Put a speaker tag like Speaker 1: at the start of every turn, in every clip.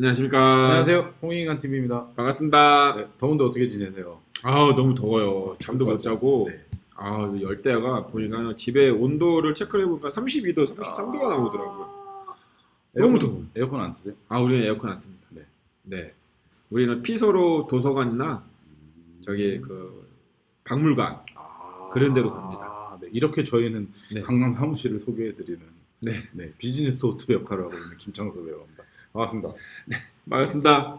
Speaker 1: 안녕하십니까.
Speaker 2: 안녕하세요. 홍익관 TV입니다.
Speaker 1: 반갑습니다.
Speaker 2: 네, 더운데 어떻게 지내세요?
Speaker 1: 아우 너무 더워요. 잠도 못 자고.
Speaker 2: 네.
Speaker 1: 아 열대야가 보니까 집에 온도를 체크를 해보니까 32도, 33도가 나오더라고요. 너무 더워.
Speaker 2: 에어컨 안 트세요?
Speaker 1: 아 우리는 에어컨 안 틉니다.
Speaker 2: 네.
Speaker 1: 네. 우리는 피서로 도서관이나 저기 그 박물관
Speaker 2: 아,
Speaker 1: 그런 데로 갑니다.
Speaker 2: 아, 네. 이렇게 저희는
Speaker 1: 네.
Speaker 2: 강남 사무실을 소개해드리는
Speaker 1: 네.
Speaker 2: 비즈니스 호트 역할을 하고 있는 김창섭이라고 합니다. 반갑습니다.
Speaker 1: 반갑습니다.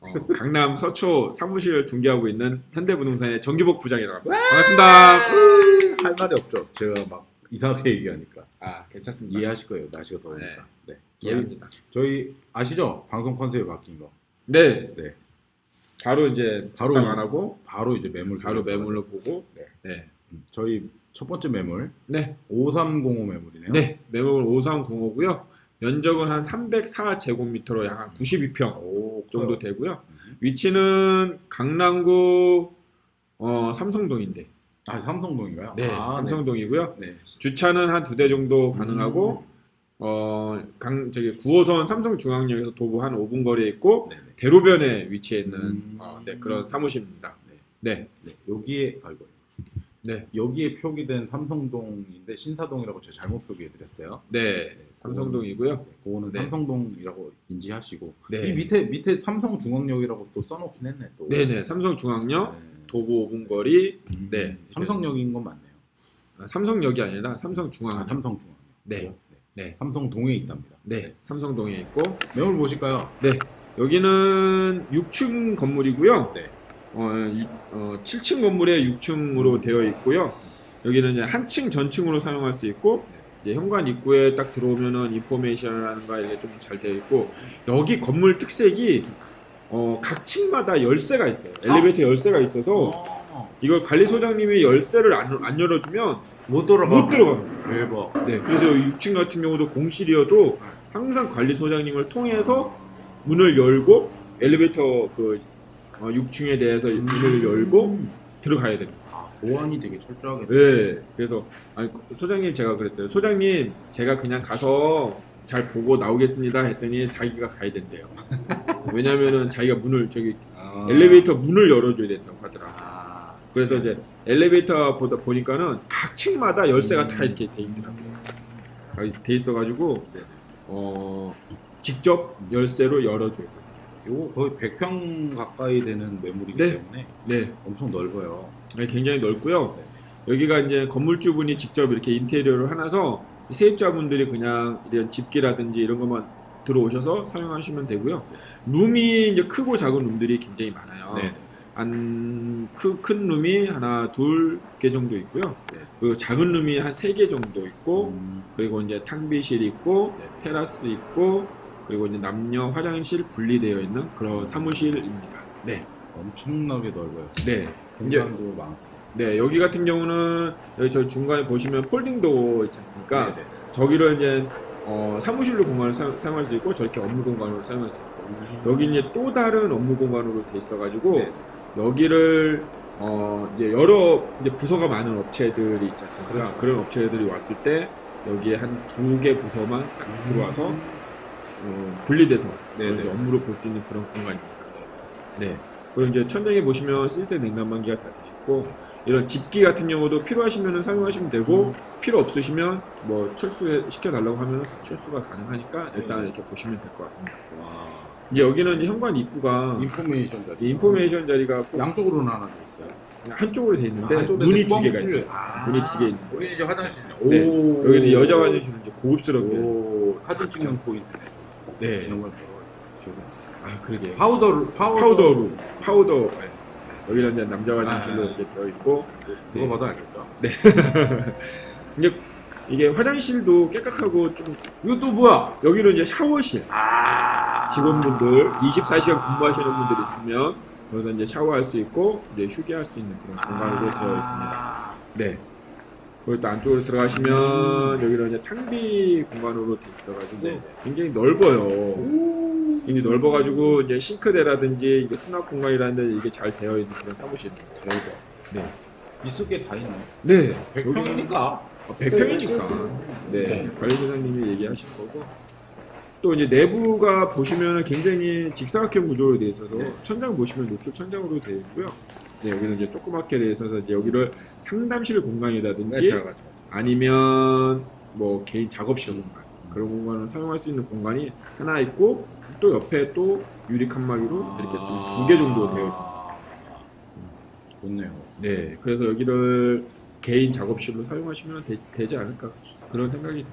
Speaker 1: 어, 강남 서초 사무실을 중개하고 있는 현대부동산의 정기복 부장이라고 합니다. 반갑습니다.
Speaker 2: 할 말이 없죠. 제가 막 이상하게 얘기하니까
Speaker 1: 아 괜찮습니다.
Speaker 2: 이해하실 거예요. 날씨가 더우니까. 네. 저희,
Speaker 1: 이해합니다.
Speaker 2: 저희 아시죠? 방송 컨셉이 바뀐 거.
Speaker 1: 네.
Speaker 2: 네.
Speaker 1: 바로 이제
Speaker 2: 바로
Speaker 1: 안 하고
Speaker 2: 바로 이제 매물
Speaker 1: 바로. 매물로 보고
Speaker 2: 네.
Speaker 1: 네.
Speaker 2: 음, 저희 첫 번째 매물
Speaker 1: 네.
Speaker 2: 5305 매물이네요.
Speaker 1: 네. 매물 5305고요. 면적은 한 304제곱미터로 약 한 92평
Speaker 2: 오,
Speaker 1: 정도
Speaker 2: 커요.
Speaker 1: 되고요.
Speaker 2: 음.
Speaker 1: 위치는 강남구 어, 삼성동인데.
Speaker 2: 아 삼성동인가요?
Speaker 1: 네.
Speaker 2: 아,
Speaker 1: 삼성동이고요.
Speaker 2: 네. 네.
Speaker 1: 주차는 한 두 대 정도 가능하고
Speaker 2: 음.
Speaker 1: 어, 강 저기 9호선 삼성중앙역에서 도보 한 5분 거리에 있고
Speaker 2: 네 네.
Speaker 1: 대로변에 위치해 있는
Speaker 2: 음.
Speaker 1: 어, 네, 그런 사무실입니다. 네.
Speaker 2: 네. 여기에 아이고
Speaker 1: 네.
Speaker 2: 여기에 표기된 삼성동인데 신사동이라고 제가 잘못 표기해드렸어요.
Speaker 1: 네. 삼성동이고요.
Speaker 2: 네, 그거는
Speaker 1: 네.
Speaker 2: 삼성동이라고 인지하시고
Speaker 1: 네.
Speaker 2: 이 밑에 밑에 삼성중앙역이라고 또 써놓긴 했네 또.
Speaker 1: 네네. 삼성중앙역
Speaker 2: 네.
Speaker 1: 도보 5분 거리
Speaker 2: 음,
Speaker 1: 네.
Speaker 2: 삼성역인 건 맞네요.
Speaker 1: 아, 삼성역이 아니라
Speaker 2: 아,
Speaker 1: 삼성중앙역.
Speaker 2: 삼성중앙역.
Speaker 1: 네. 네.
Speaker 2: 삼성동에 있답니다.
Speaker 1: 네. 삼성동에 있고
Speaker 2: 매물 보실까요?
Speaker 1: 네. 여기는 6층 건물이고요.
Speaker 2: 네.
Speaker 1: 어, 이- 어, 7층 건물에 6층으로 되어 있고요. 여기는 이제 한층 전층으로 사용할 수 있고 이제 현관 입구에 딱 들어오면은 인포메이션이라는가 이게 좀 잘 되어 있고 여기 건물 특색이 어, 각 층마다 열쇠가 있어요. 엘리베이터 열쇠가 있어서
Speaker 2: 어,
Speaker 1: 이걸 관리 소장님이 열쇠를 안, 안 열어주면
Speaker 2: 못 들어가.
Speaker 1: 못 들어갑니다.
Speaker 2: 대박.
Speaker 1: 네, 그래서 6층 같은 경우도 공실이어도 항상 관리 소장님을 통해서 문을 열고 엘리베이터 그 어, 6층에 대해서 문을 열고 들어가야 됩니다.
Speaker 2: 아, 보안이 되게 철저하게.
Speaker 1: 네, 그래서 아니 소장님 제가 그랬어요. 소장님 제가 그냥 가서 잘 보고 나오겠습니다 했더니 자기가 가야 된대요. 왜냐면은 자기가 문을 저기
Speaker 2: 아.
Speaker 1: 엘리베이터 문을 열어줘야 된다고 하더라.
Speaker 2: 아.
Speaker 1: 그래서 이제 엘리베이터 보다 보니까는 각 층마다 열쇠가 다 이렇게 돼 있더라고요. 아, 돼 있어가지고 어 직접 열쇠로 열어줘요.
Speaker 2: 요거 거의 100평 가까이 되는 매물이기
Speaker 1: 네.
Speaker 2: 때문에
Speaker 1: 네,
Speaker 2: 엄청 넓어요.
Speaker 1: 네, 굉장히 넓고요. 여기가 이제 건물주분이 직접 이렇게 인테리어를 해놔서 세입자분들이 그냥 이런 집기라든지 이런 것만 들어오셔서 사용하시면 되고요. 룸이 이제 크고 작은 룸들이 굉장히 많아요.
Speaker 2: 네.
Speaker 1: 한큰 룸이 하나 둘 개 정도 있고요.
Speaker 2: 네.
Speaker 1: 그리고 작은 룸이 한 세 개 정도 있고
Speaker 2: 음,
Speaker 1: 그리고 이제 탕비실 있고
Speaker 2: 네.
Speaker 1: 테라스 있고 그리고 이제 남녀 화장실 분리되어 있는 그런 사무실입니다. 네,
Speaker 2: 엄청나게 넓어요.
Speaker 1: 네,
Speaker 2: 공간도 많고.
Speaker 1: 네 여기 같은 경우는 여기 저 중간에 보시면 폴딩도 있지 않습니까?
Speaker 2: 네네.
Speaker 1: 저기를 이제 어, 사무실로 공간을 사, 용할 수 있고 저렇게 업무 공간으로 사용할 수 있고 여기 이제 또 다른 업무 공간으로 돼 있어가지고
Speaker 2: 네.
Speaker 1: 여기를 어, 이제 여러 이제 부서가 많은 업체들이 있지 않습니까?
Speaker 2: 그렇죠.
Speaker 1: 그런 업체들이 왔을 때 여기에 한 두 개 부서만 딱 들어와서 어, 분리돼서. 이제 업무를 볼 수 있는 그런 공간입니다. 네. 그리고 이제 천장에 보시면 시스템 냉난방기가 다 있고 이런 집기 같은 경우도 필요하시면 사용하시면 되고 필요 없으시면 뭐 철수 시켜 달라고 하면 철수가 가능하니까 일단
Speaker 2: 네.
Speaker 1: 이렇게 보시면 될 것 같습니다.
Speaker 2: 와.
Speaker 1: 이제 여기는 이제 현관 입구가
Speaker 2: 인포메이션 자리.
Speaker 1: 이 인포메이션 자리가
Speaker 2: 하나 돼 있어요.
Speaker 1: 한쪽으로 돼 있는데
Speaker 2: 한쪽에
Speaker 1: 문이 뻥두 개가. 있어요.
Speaker 2: 아.
Speaker 1: 문이 두 개 있는 거예요.
Speaker 2: 우리 이제 화장실이요.
Speaker 1: 네.
Speaker 2: 오.
Speaker 1: 여기는 여자 화장실은 이제 고급스럽게.
Speaker 2: 오. 사진 찍는 포인트네.
Speaker 1: 네.
Speaker 2: 정말
Speaker 1: 아 그러게.
Speaker 2: 파우더 파우더
Speaker 1: 파우더로 파우더. 네. 여기는 이제 남자 화장실로
Speaker 2: 아.
Speaker 1: 이렇게 되어 있고
Speaker 2: 그거
Speaker 1: 네.
Speaker 2: 봐도 알겠다.
Speaker 1: 이제 이게 화장실도 깨끗하고
Speaker 2: 좀또 뭐야?
Speaker 1: 여기는 이제 샤워실.
Speaker 2: 아.
Speaker 1: 직원분들 24시간 근무하시는 분들이 있으면 여기서 이제 샤워할 수 있고 이제 휴게할 수 있는 그런 공간으로 되어 있습니다. 네. 그리고 또 안쪽으로 들어가시면 여기는 이제 탕비 공간으로 되어 있어가지고
Speaker 2: 네.
Speaker 1: 굉장히 넓어요. 굉장히 넓어가지고 이제 싱크대라든지 이게 수납 공간이라는 데 이게 잘 되어 있는 그런 사무실입니다. 넓어. 네.
Speaker 2: 있을 게 다 있네.
Speaker 1: 네.
Speaker 2: 100평이니까.
Speaker 1: 100평이니까. 네. 관리사장님이 얘기하신 거고. 또 이제 내부가 보시면 굉장히 직사각형 구조로 되어 있어서
Speaker 2: 네.
Speaker 1: 천장 보시면 노출 천장으로 되어 있고요. 네, 여기는 이제 조그맣게 되어 있어서 이제 여기를 상담실 공간이라든지 아니면 뭐 개인 작업실 공간 그런 공간을 사용할 수 있는 공간이 하나 있고 또 옆에 또 유리 칸막이로 이렇게 좀 두 개 정도 되어 있습니다.
Speaker 2: 좋네요.
Speaker 1: 네, 그래서 여기를 개인 작업실로 사용하시면 되, 지 않을까 그런 생각이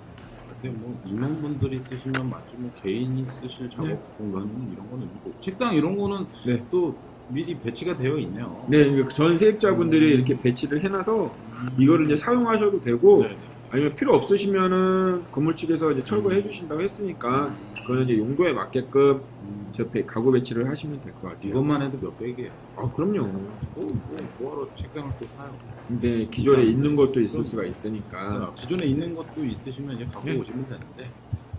Speaker 2: 근데 뭐 임원분들이 쓰시면 맞지 뭐 개인이 쓰실 작업
Speaker 1: 네.
Speaker 2: 공간은 이런 거는 있고 책상 이런 거는
Speaker 1: 네.
Speaker 2: 또 미리 배치가 되어 있네요.
Speaker 1: 네, 그전 세입자분들이 이렇게 배치를 해놔서 이거를 이제 사용하셔도 되고
Speaker 2: 네.
Speaker 1: 아니면 필요 없으시면은 건물 측에서 이제 철거해 주신다고 했으니까 그거는 이제 용도에 맞게끔
Speaker 2: 음,
Speaker 1: 저 배- 가구 배치를 하시면 될 것 같아요.
Speaker 2: 이것만 해도 몇 백이에요.
Speaker 1: 아, 그럼요.
Speaker 2: 뭐, 뭐, 뭐하러 책상을 또 사요?
Speaker 1: 근데 기존에 있는 것도 있을 수가 있으니까
Speaker 2: 아, 기존에 있는 것도 있으시면 이제 갖고
Speaker 1: 네.
Speaker 2: 오시면 되는데.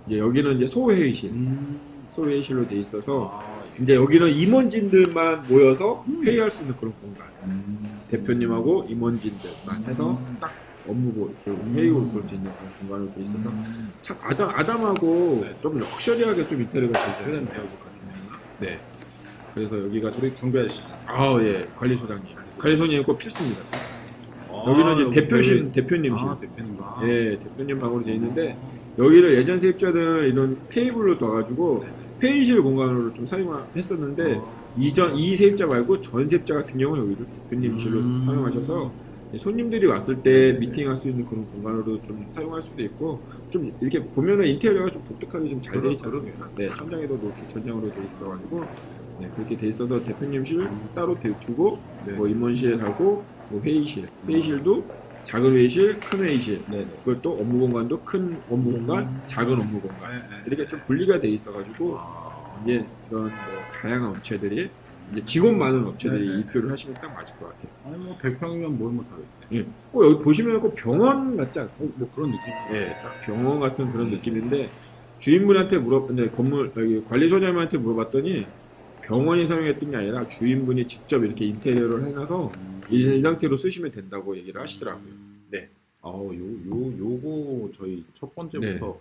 Speaker 1: 이제 여기는 이제 소회의실,
Speaker 2: 음.
Speaker 1: 소회의실로 돼 있어서
Speaker 2: 아,
Speaker 1: 이제 여기는 임원진들만 모여서 회의할 수 있는 그런 공간.
Speaker 2: 음.
Speaker 1: 대표님하고 임원진들만 해서 딱 업무 볼, 그 회의를 볼수 있는 그런 공간으로 돼 있어서
Speaker 2: 음.
Speaker 1: 참 아담 아담하고
Speaker 2: 네.
Speaker 1: 좀 럭셔리하게 좀 인테리어가 되어
Speaker 2: 그러네요.
Speaker 1: 있어요. 네. 그래서 여기가
Speaker 2: 우리 경비 아저씨.
Speaker 1: 아 예 관리소장님 관리소장님 꼭 필수입니다.
Speaker 2: 아,
Speaker 1: 여기는 이제
Speaker 2: 여기
Speaker 1: 대표실
Speaker 2: 배-
Speaker 1: 대표님실.
Speaker 2: 아, 대표님. 아.
Speaker 1: 예 대표님 방으로 되어 있는데 여기를 예전 세입자들 이런 테이블로 둬가지고 회의실 공간으로 좀 사용했었는데
Speaker 2: 어.
Speaker 1: 이전 이 세입자 말고 전 세입자 같은 경우는 여기를 대표님실로
Speaker 2: 음.
Speaker 1: 사용하셔서 손님들이 왔을 때 미팅할 수 있는 그런 공간으로 좀 사용할 수도 있고 좀 이렇게 보면은 인테리어가 좀 독특하게 좀 잘 되어 있지
Speaker 2: 그러-
Speaker 1: 않습니까? 네 천장에도 노출 천장으로 되어 있어가지고 네, 그렇게 돼 있어서 대표님실 따로 대- 두고
Speaker 2: 네.
Speaker 1: 뭐 임원실 하고 뭐 회의실 회의실도 작은 회의실 큰 회의실
Speaker 2: 네네.
Speaker 1: 그것도 업무 공간도 큰 업무 공간 작은 업무 공간
Speaker 2: 네, 네.
Speaker 1: 이렇게 좀 분리가 돼 있어가지고
Speaker 2: 아.
Speaker 1: 이제 이런 뭐 다양한 업체들이 이제 직원 많은 업체들이
Speaker 2: 네네.
Speaker 1: 입주를 하시면 딱 맞을 것 같아요.
Speaker 2: 아니 뭐 100평이면 뭘 못하겠어요.
Speaker 1: 예. 꼭 여기 보시면 꼭 병원 같지 않습니까?
Speaker 2: 뭐 그런 느낌.
Speaker 1: 예, 딱 병원 같은 그런 느낌인데 주인분한테 물어, 이제 건물 여기 관리소장님한테 물어봤더니 병원이 사용했던 게 아니라 주인분이 직접 이렇게 인테리어를 해놔서 이, 이 상태로 쓰시면 된다고 얘기를 하시더라고요. 네.
Speaker 2: 아우 요요 요거 저희 첫 번째부터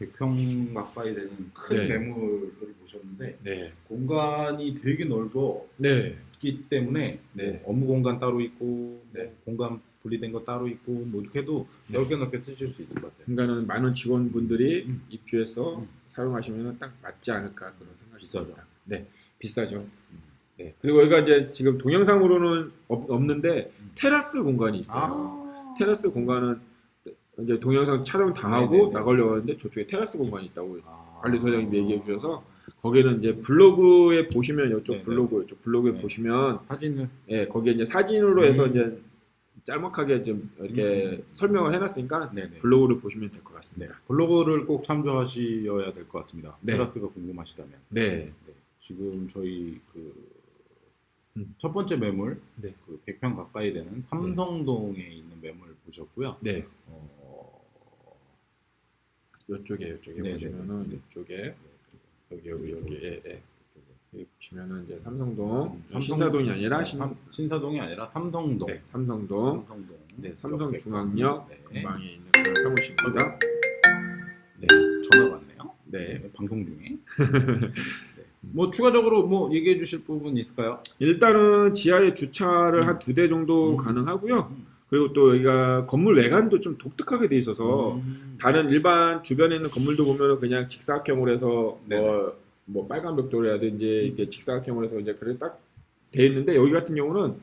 Speaker 2: 100평 가까이 되는 큰
Speaker 1: 네.
Speaker 2: 매물을 보셨는데
Speaker 1: 네.
Speaker 2: 공간이 되게 넓었기
Speaker 1: 네.
Speaker 2: 때문에
Speaker 1: 네.
Speaker 2: 뭐 업무 공간 따로 있고
Speaker 1: 네.
Speaker 2: 뭐 공간 분리된 거 따로 있고 뭐 이렇게 해도
Speaker 1: 네.
Speaker 2: 넓게 넓게 쓰실 수 있을 것 같아요.
Speaker 1: 그러니까는 많은 직원분들이
Speaker 2: 음.
Speaker 1: 입주해서
Speaker 2: 음.
Speaker 1: 사용하시면 딱 맞지 않을까 그런 생각이
Speaker 2: 비싸죠.
Speaker 1: 듭니다. 네, 비싸죠.
Speaker 2: 음.
Speaker 1: 네. 그리고 여기가 이제 지금 동영상으로는 없, 없는데
Speaker 2: 음.
Speaker 1: 테라스 공간이 있어요.
Speaker 2: 아.
Speaker 1: 테라스 공간은 이제 동영상 촬영 당하고
Speaker 2: 네네네.
Speaker 1: 나가려고 하는데 저쪽에 테라스 공간이 있다고
Speaker 2: 아.
Speaker 1: 관리소장님이 얘기해 주셔서 거기는 이제 블로그에 보시면 이쪽
Speaker 2: 네네.
Speaker 1: 블로그 이쪽 블로그에
Speaker 2: 네.
Speaker 1: 보시면
Speaker 2: 사진을
Speaker 1: 예 거기에 이제 사진으로 해서
Speaker 2: 음.
Speaker 1: 이제 짤막하게 좀 이렇게
Speaker 2: 음.
Speaker 1: 설명을 해놨으니까
Speaker 2: 네네.
Speaker 1: 블로그를 보시면 될것
Speaker 2: 네.
Speaker 1: 같습니다.
Speaker 2: 블로그를 꼭 참조하셔야 될 것 같습니다.
Speaker 1: 네.
Speaker 2: 테라스가 궁금하시다면.
Speaker 1: 네.
Speaker 2: 네. 지금 저희 그 첫
Speaker 1: 음.
Speaker 2: 번째 매물
Speaker 1: 네.
Speaker 2: 그 100평 가까이 되는 삼성동에 있는 매물 보셨고요.
Speaker 1: 네.
Speaker 2: 어,
Speaker 1: 이쪽에 이쪽에
Speaker 2: 네네.
Speaker 1: 보시면은 이쪽에 여기 여기 여기 예, 예. 여기 보시면은 이제 삼성동
Speaker 2: 음, 삼성-
Speaker 1: 신사동이 아니라 신,
Speaker 2: 삼- 신사동이 아니라 삼성동.
Speaker 1: 네, 삼성동
Speaker 2: 삼성동.
Speaker 1: 네, 삼성 중앙역
Speaker 2: 네.
Speaker 1: 근방에 있는 그런 사무실입니다.
Speaker 2: 네. 전화가 왔네요.
Speaker 1: 네.
Speaker 2: 방송 중에. 네. 뭐 추가적으로 뭐 얘기해 주실 부분 있을까요?
Speaker 1: 일단은 지하에 주차를
Speaker 2: 음.
Speaker 1: 한두 대 정도
Speaker 2: 음.
Speaker 1: 가능하고요. 그리고 또 여기가 건물 외관도 좀 독특하게 돼 있어서
Speaker 2: 음.
Speaker 1: 다른 일반 주변에 있는 건물도 보면은 그냥 직사각형으로 해서. 뭐, 뭐 빨간 벽돌이라든지 이렇게 직사각형으로 해서 이제 그래 딱 돼 있는데 여기 같은 경우는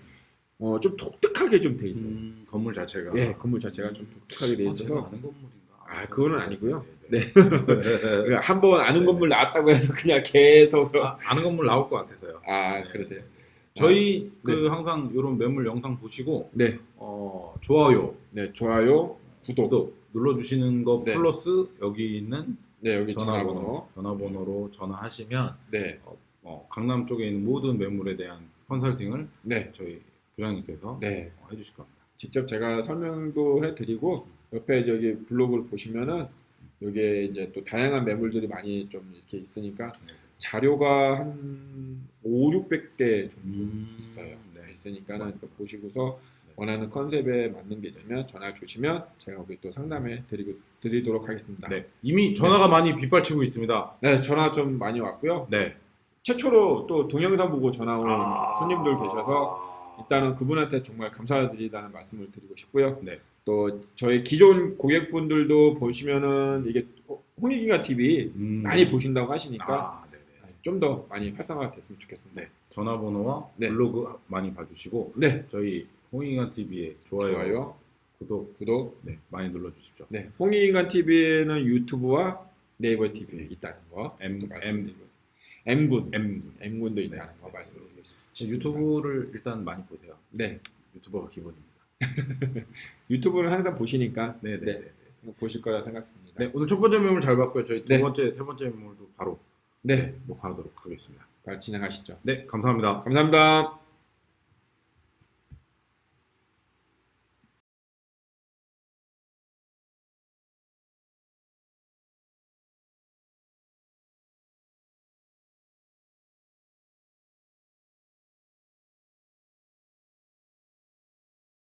Speaker 1: 어, 좀 독특하게 좀 돼 있어요.
Speaker 2: 음, 건물 자체가.
Speaker 1: 예, 건물 자체가 좀 독특하게 돼
Speaker 2: 아, 제가
Speaker 1: 있어서
Speaker 2: 아는 건물인가?
Speaker 1: 아, 그거는 아니고요.
Speaker 2: 네.
Speaker 1: 그러니까 한번 아는. 건물 나왔다고 해서 그냥 계속
Speaker 2: 아, 아는 건물 나올 것 같아서요.
Speaker 1: 아
Speaker 2: 네.
Speaker 1: 그러세요?
Speaker 2: 저희 그
Speaker 1: 네.
Speaker 2: 항상 이런 매물 영상 보시고
Speaker 1: 네,
Speaker 2: 어, 좋아요,
Speaker 1: 네 좋아요, 구독,
Speaker 2: 구독 눌러 주시는 거
Speaker 1: 네.
Speaker 2: 플러스 여기 있는
Speaker 1: 네 여기
Speaker 2: 전화번호,
Speaker 1: 전화번호,
Speaker 2: 전화번호로 전화하시면
Speaker 1: 네,
Speaker 2: 어, 강남 쪽에 있는 모든 매물에 대한 컨설팅을
Speaker 1: 네,
Speaker 2: 저희 부장님께서
Speaker 1: 네.
Speaker 2: 어, 해주실 겁니다.
Speaker 1: 직접 제가 설명도 해드리고 옆에 저기 블로그를 보시면은 여기에 이제 또 다양한 매물들이 많이 좀 이렇게 있으니까
Speaker 2: 네.
Speaker 1: 자료가 한 5, 600개 정도
Speaker 2: 음,
Speaker 1: 있어요.
Speaker 2: 네.
Speaker 1: 있으니까는 그거 보시고서 원하는 컨셉에 맞는 게 있으면 전화 주시면 제가 거기 또 상담해 드리고 드리도록 하겠습니다.
Speaker 2: 네. 이미 전화가 많이 빗발치고 있습니다.
Speaker 1: 네, 전화 좀 많이 왔고요.
Speaker 2: 네.
Speaker 1: 최초로 또 동영상 보고 전화 온
Speaker 2: 아.
Speaker 1: 손님들 계셔서 일단은 그분한테 정말 감사드리다는 말씀을 드리고 싶고요.
Speaker 2: 네.
Speaker 1: 또 저희 기존 고객분들도 보시면은 이게 홍익인가 TV
Speaker 2: 음.
Speaker 1: 많이 보신다고 하시니까
Speaker 2: 아, 네네.
Speaker 1: 좀 더 많이 활성화가 됐으면 좋겠습니다.
Speaker 2: 네. 전화번호와
Speaker 1: 네.
Speaker 2: 블로그 많이 봐주시고
Speaker 1: 네,
Speaker 2: 저희 홍익한 TV의 좋아요,
Speaker 1: 좋아요,
Speaker 2: 구독
Speaker 1: 구독.
Speaker 2: 네, 많이 눌러주십시오.
Speaker 1: 네, 홍익인간 TV는 유튜브와 네이버 TV에 있다는 거
Speaker 2: M
Speaker 1: 또
Speaker 2: M
Speaker 1: 말씀드리고 M군,
Speaker 2: M
Speaker 1: M군도 있다는
Speaker 2: 네,
Speaker 1: 거
Speaker 2: 네.
Speaker 1: 말씀드리고 싶습니다.
Speaker 2: 유튜브를 일단 많이 보세요.
Speaker 1: 네,
Speaker 2: 유튜버가 기본입니다.
Speaker 1: 유튜브는 항상 보시니까
Speaker 2: 네 네.
Speaker 1: 네. 보실 거라 생각합니다.
Speaker 2: 네, 오늘 첫 번째 매물 잘 봤고요. 저희 두
Speaker 1: 네.
Speaker 2: 번째, 세 번째 매물도 바로
Speaker 1: 네,
Speaker 2: 녹화하도록 하겠습니다.
Speaker 1: 잘 진행하시죠.
Speaker 2: 네, 감사합니다.
Speaker 1: 감사합니다.